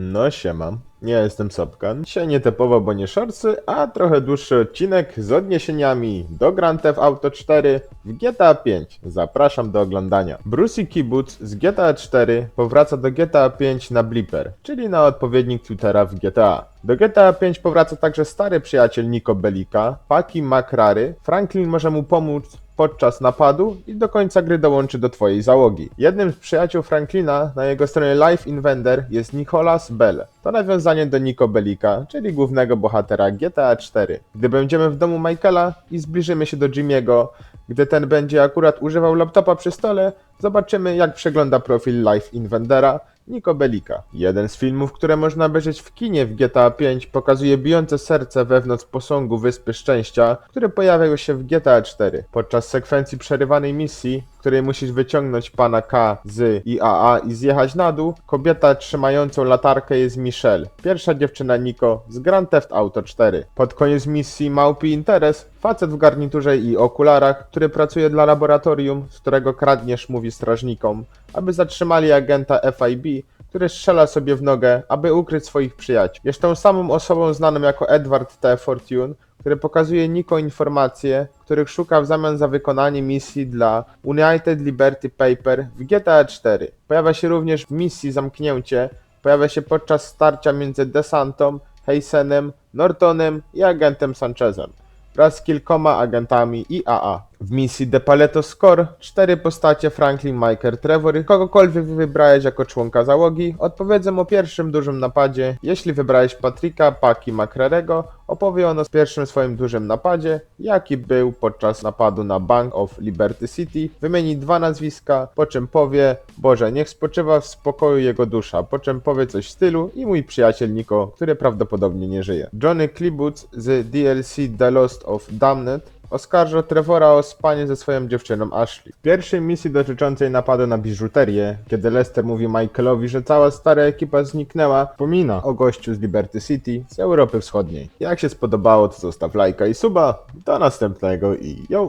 No siema, ja jestem Sopkan. Dzisiaj nietypowo, bo nie shortsy, a trochę dłuższy odcinek z odniesieniami do Grand Theft Auto 4 w GTA 5. Zapraszam do oglądania. Brucey Kibbutz z GTA 4 powraca do GTA 5 na Blipper, czyli na odpowiednik Twittera w GTA. Do GTA 5 powraca także stary przyjaciel Nico Belika, Paki McRary. Franklin może mu pomóc podczas napadu i do końca gry dołączy do twojej załogi. Jednym z przyjaciół Franklina na jego stronie Life Invader jest Nicholas Bell. To nawiązanie do Nico Belika, czyli głównego bohatera GTA 4. Gdy będziemy w domu Michaela i zbliżymy się do Jimmy'ego, gdy ten będzie akurat używał laptopa przy stole, zobaczymy jak przegląda profil Life Invadera Nico Belika. Jeden z filmów, które można obejrzeć w kinie w GTA 5 pokazuje bijące serce wewnątrz posągu Wyspy Szczęścia, które pojawiają się w GTA 4. Podczas sekwencji przerywanej misji, w której musisz wyciągnąć pana K z IAA i zjechać na dół, kobieta trzymającą latarkę jest Michelle, pierwsza dziewczyna Nico z Grand Theft Auto 4. Pod koniec misji Małpi Interes, facet w garniturze i okularach, który pracuje dla laboratorium, z którego kradniesz, mówi strażnikom, aby zatrzymali agenta FIB, który strzela sobie w nogę, aby ukryć swoich przyjaciół. Jest tą samą osobą znaną jako Edward T. Fortune, który pokazuje Nico informacje, których szuka w zamian za wykonanie misji dla United Liberty Paper w GTA 4. Pojawia się również w misji Zamknięcie, pojawia się podczas starcia między Desantą, Heisenem, Nortonem i agentem Sanchezem wraz z kilkoma agentami IAA. W misji De Paleto Score cztery postacie Franklin, Michael, Trevor kogokolwiek wybrałeś jako członka załogi odpowiedzą o pierwszym dużym napadzie. Jeśli wybrałeś Patricka, Paki, Macrarego, opowie on o pierwszym swoim dużym napadzie, jaki był podczas napadu na Bank of Liberty City. Wymieni dwa nazwiska, po czym powie Boże, niech spoczywa w spokoju jego dusza, po czym powie coś w stylu i mój przyjaciel Nico, który prawdopodobnie nie żyje. Johnny Klibutz z DLC The Lost of Damned oskarża Trevora o spanie ze swoją dziewczyną Ashley. W pierwszej misji dotyczącej napadu na biżuterię, kiedy Lester mówi Michaelowi, że cała stara ekipa zniknęła, pomina o gościu z Liberty City z Europy Wschodniej. Jak się spodobało, to zostaw lajka i suba. Do następnego i yo!